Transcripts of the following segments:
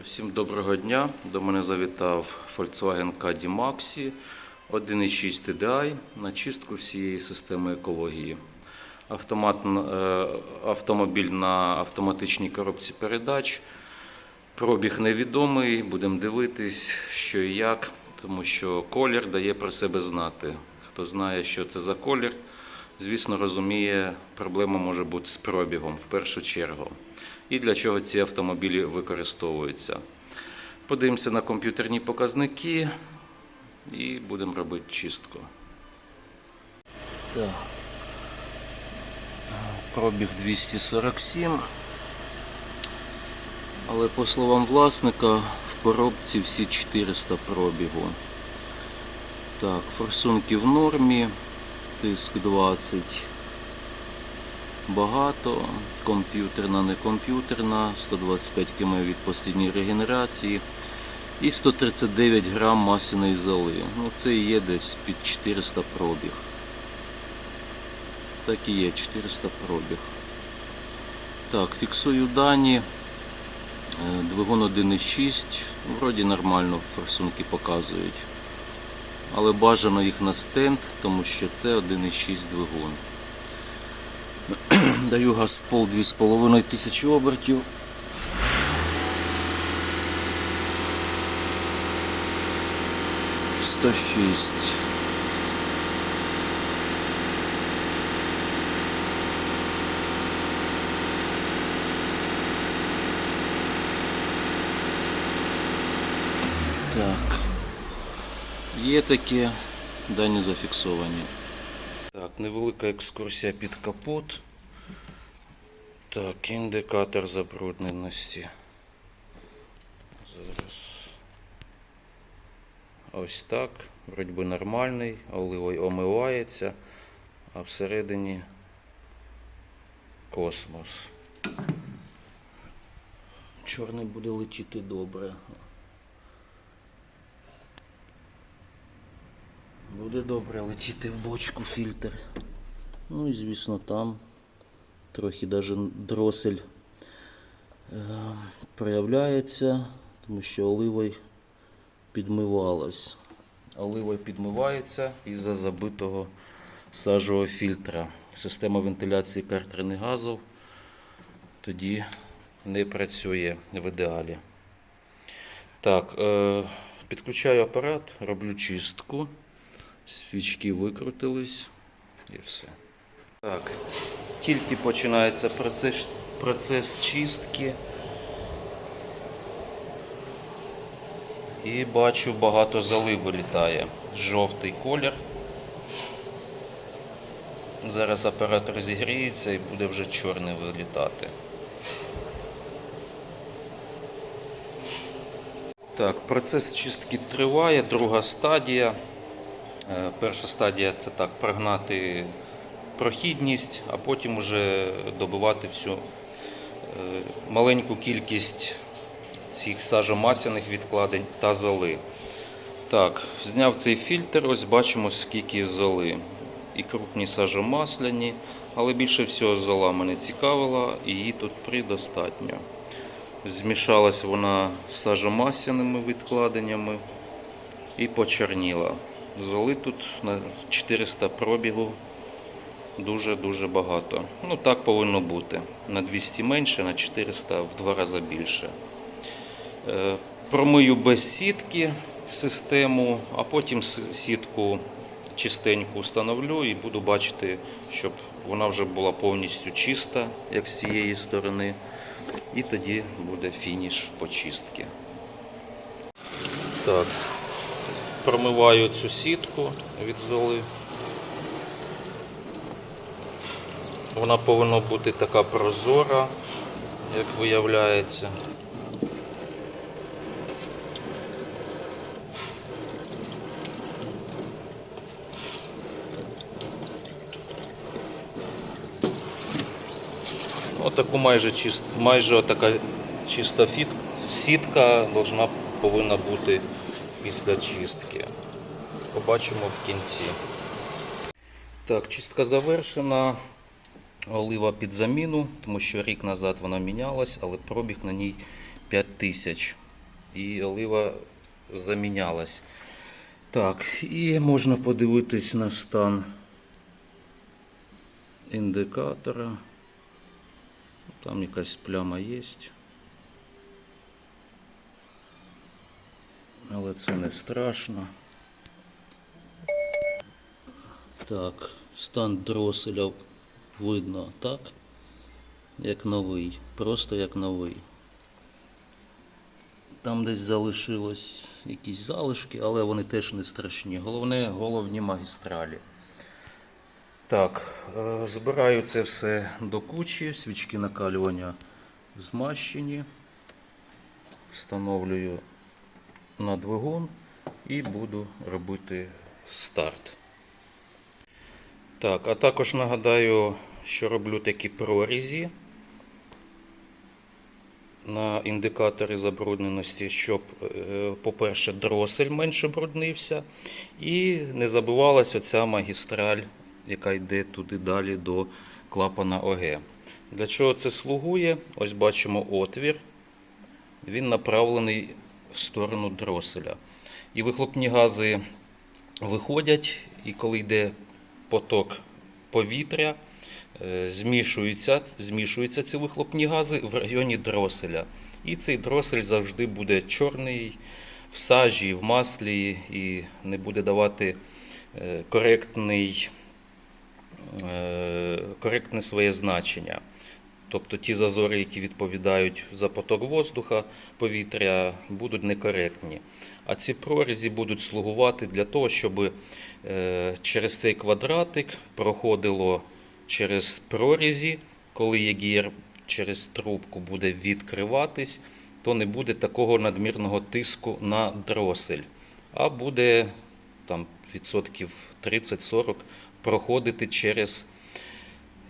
Всім доброго дня. До мене завітав Volkswagen Caddy Maxi 1.6 TDI на чистку всієї системи екології. Автомат, е, автомобіль на автоматичній коробці передач. Пробіг невідомий, будемо дивитись, що і як, тому що колір дає про себе знати. Хто знає, що це за колір, звісно, розуміє, проблема може бути з пробігом в першу чергу. І для чого ці автомобілі використовуються. Подивимося на комп'ютерні показники і будемо робити чистку. Так. Пробіг 247. Але по словам власника, в коробці всі 400 пробігу. Так, форсунки в нормі, тиск 20. Багато, комп'ютерна, не комп'ютерна, 125 км від постійної регенерації і 139 грам масляної золи. Ну це і є десь під 400 пробіг. Так і є, 400 пробіг. Так, фіксую дані. Е, Двигун 1.6, вроді нормально форсунки показують. Але бажано їх на стенд, тому що це 1.6 двигун. Даю газ в пол 2,5 тисячі обертів. Сто шість. Так. Є такі дані зафіксовані. Так, невелика екскурсія під капот. Так, індикатор забрудненості. Зараз. Ось так. Вроді би нормальний, оливою омивається, а всередині космос. Чорний буде летіти добре. Буде добре летіти в бочку фільтр. Ну і звісно там трохи даже дросель е, проявляється, тому що оливою підмивалось. Оливою підмивається із-за забитого сажового фільтра. Система вентиляції картерних газів тоді не працює в ідеалі. Так, е, підключаю апарат, роблю чистку. Свічки викрутились і все. Так, тільки починається процес, процес чистки. І бачу, багато золи вилітає. Жовтий колір. Зараз апарат розігріється і буде вже чорний вилітати. Так, процес чистки триває, друга стадія. Е, Перша стадія це так прогнати прохідність, а потім вже добивати всю е, маленьку кількість цих сажомасяних відкладень та золи. Так, зняв цей фільтр, ось бачимо скільки золи. І крупні сажомасляні, але більше всього зола мене цікавила, і її тут предостатньо. Змішалась вона з сажомасняними відкладеннями і почорніла. Золи тут на 400 пробігу дуже-дуже багато. Ну так повинно бути. На 200 менше, на 400 в два рази більше. Е, Промию без сітки систему, а потім сітку чистеньку встановлю і буду бачити, щоб вона вже була повністю чиста, як з цієї сторони. І тоді буде фініш почистки. Так, промиваю цю сітку від золи. Вона повинна бути така прозора, як виявляється. Отаку майже чист, майже така чиста фіт, сітка должна, повинна бути після чистки. Побачимо в кінці. Так, чистка завершена. Олива під заміну, тому що рік назад вона мінялась, але пробіг на ній 5000. І олива замінялась. Так, і можна подивитись на стан індикатора. Там якась пляма є. Але це не страшно. Так, стан дроселя видно так, як новий, просто як новий. Там десь залишилось якісь залишки, але вони теж не страшні. Головне головні магістралі. Так, е, збираю це все до кучі, свічки накалювання змащені. Встановлюю на двигун і буду робити старт. Так, а також нагадаю, що роблю такі прорізі на індикатори забрудненості, щоб, е, по-перше, дросель менше бруднився, і не забивалась оця магістраль, яка йде туди далі до клапана ОГ. Для чого це слугує? Ось бачимо отвір. Він направлений в сторону дроселя. І вихлопні гази виходять, і коли йде поток повітря, змішуються, змішуються ці вихлопні гази в районі дроселя. І цей дросель завжди буде чорний в сажі, в маслі і не буде давати е, коректний, е, коректне своє значення. Тобто ті зазори, які відповідають за поток воздуха, повітря, будуть некоректні. А ці прорізі будуть слугувати для того, щоб е, через цей квадратик проходило через прорізі, коли єгір через трубку буде відкриватись, то не буде такого надмірного тиску на дросель, а буде там відсотків 30-40 проходити через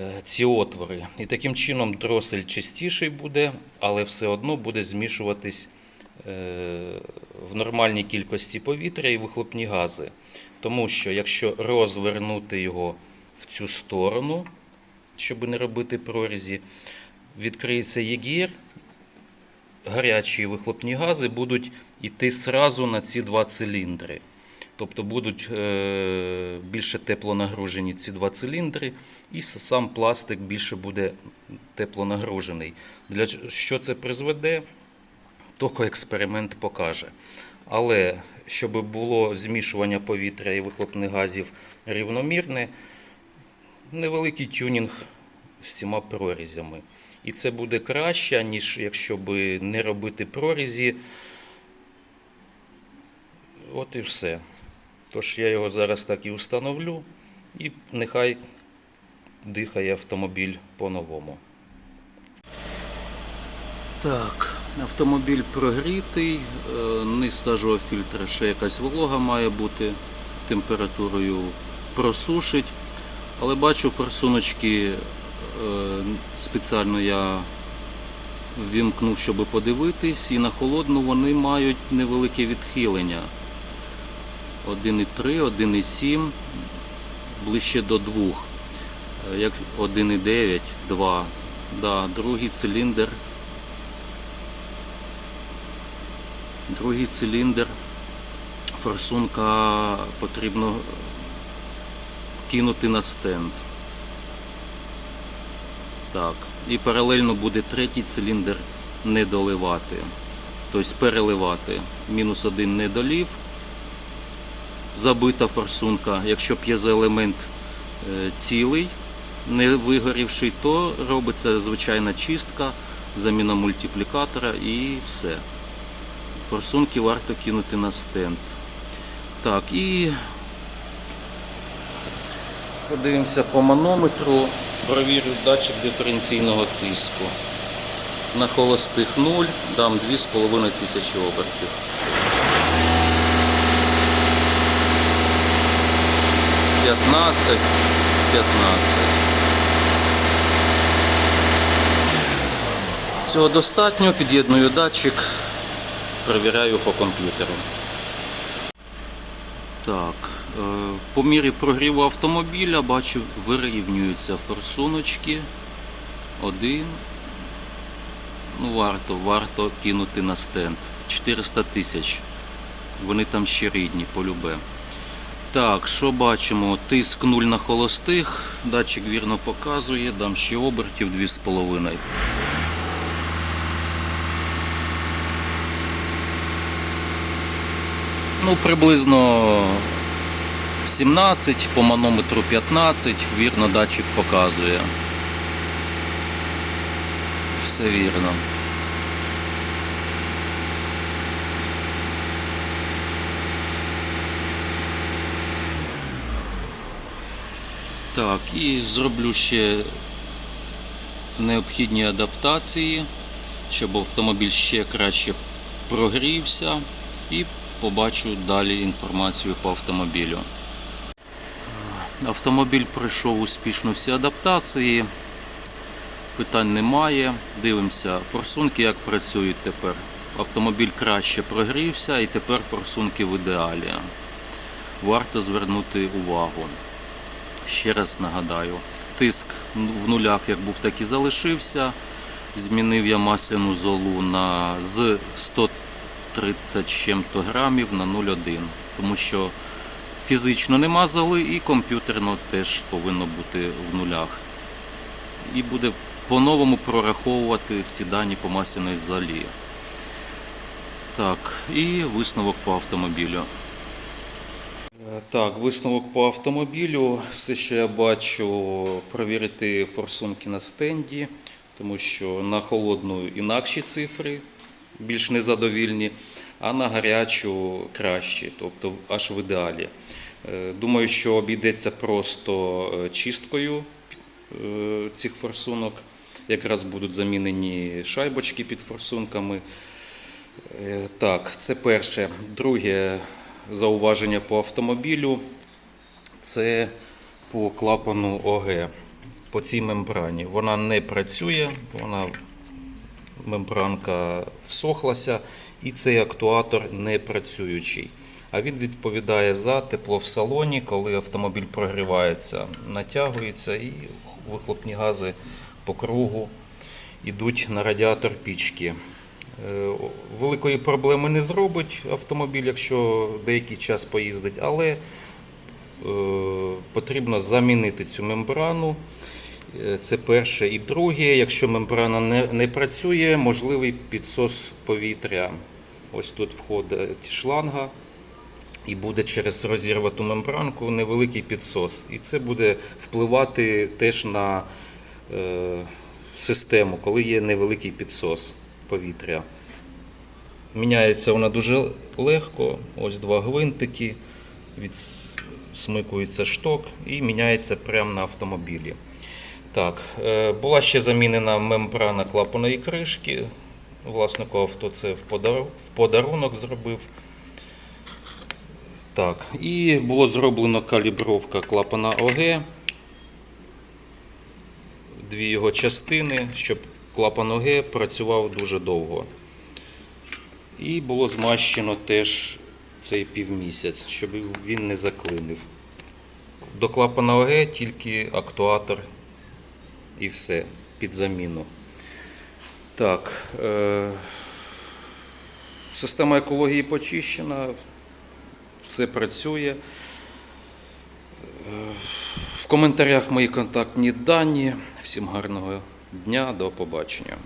е, ці отвори. І таким чином дросель чистіший буде, але все одно буде змішуватись е, в нормальній кількості повітря і вихлопні гази. Тому що якщо розвернути його в цю сторону, щоб не робити прорізі, відкриється єгір, гарячі вихлопні гази будуть йти сразу на ці два циліндри. Тобто будуть е, більше теплонагружені ці два циліндри, і сам пластик більше буде теплонагружений. Для що це призведе, тільки експеримент покаже. Але щоб було змішування повітря і вихлопних газів рівномірне, невеликий тюнінг з цими прорізями. І це буде краще, ніж якщо би не робити прорізі. От і все. Тож я його зараз так і установлю, і нехай дихає автомобіль по-новому. Так, автомобіль прогрітий, е, низ сажового фільтра ще якась волога має бути, температурою просушить. Але бачу форсуночки е, спеціально я ввімкнув, щоб подивитись, і на холодну вони мають невелике відхилення. 1,3, 1,7, ближче до 2. Е, Як 1,9, 2. Да, другий циліндр. Другий циліндр. Форсунка потрібно кинути на стенд. Так. І паралельно буде третій циліндр не доливати. Тобто переливати. Мінус один не долів. Забита форсунка. Якщо п'єзоелемент е, цілий, не вигорівший, то робиться звичайна чистка, заміна мультиплікатора і все. Форсунки варто кинути на стенд. Так, і подивимося по манометру, провірю датчик диференційного тиску. На холостих 0, дам 2,5 тисячі обертів. П'ятнадцять, п'ятнадцять. Цього достатньо, під'єдную датчик, перевіряю по комп'ютеру. Так, по мірі прогріву автомобіля бачу, вирівнюються форсуночки. Один, Ну, варто, варто кинути на стенд. 400 тисяч. Вони там ще рідні, полюбе. Так, що бачимо? Тиск 0 на холостих. Датчик вірно показує, дам ще обертів 2,5. Ну, приблизно 17, по манометру 15, вірно датчик показує. Все вірно. Так, і зроблю ще необхідні адаптації, щоб автомобіль ще краще прогрівся і побачу далі інформацію по автомобілю. Автомобіль пройшов успішно всі адаптації, питань немає. Дивимося, форсунки як працюють тепер. Автомобіль краще прогрівся і тепер форсунки в ідеалі. Варто звернути увагу. Ще раз нагадаю, тиск в нулях як був, так і залишився. Змінив я масляну золу на з 130 чим-то грамів на 0,1, тому що фізично нема золи і комп'ютерно теж повинно бути в нулях. І буде по-новому прораховувати всі дані по масляної золі. Так, і висновок по автомобілю. Так, висновок по автомобілю. Все, що я бачу, провірити форсунки на стенді, тому що на холодну інакші цифри, більш незадовільні, а на гарячу кращі, тобто аж в ідеалі. Е, Думаю, що обійдеться просто е, чисткою е, цих форсунок. Якраз будуть замінені шайбочки під форсунками. Так, це перше. Друге зауваження по автомобілю це по клапану ОГ, по цій мембрані. Вона не працює, вона мембранка всохлася, і цей актуатор не працюючий. А він відповідає за тепло в салоні, коли автомобіль прогрівається, натягується і вихлопні гази по кругу йдуть на радіатор пічки. Е, Великої проблеми не зробить автомобіль, якщо деякий час поїздить, але е, потрібно замінити цю мембрану. Е, Це перше. І друге, якщо мембрана не, не працює, можливий підсос повітря. Ось тут входить шланга, і буде через розірвату мембранку невеликий підсос. І це буде впливати теж на е, систему, коли є невеликий підсос повітря. Міняється вона дуже легко. Ось два гвинтики, відсмикується шток і міняється прямо на автомобілі. Так, е, була ще замінена мембрана клапаної кришки. Власнику авто це в подарунок зробив. Так, і було зроблено калібровка клапана ОГ. Дві його частини, щоб клапан ОГ працював дуже довго. І було змащено теж цей півмісяць, щоб він не заклинив. До клапана ОГ тільки актуатор і все під заміну. Так, е- система екології почищена, все працює. Е, В коментарях мої контактні дані. Всім гарного дня, до побачення.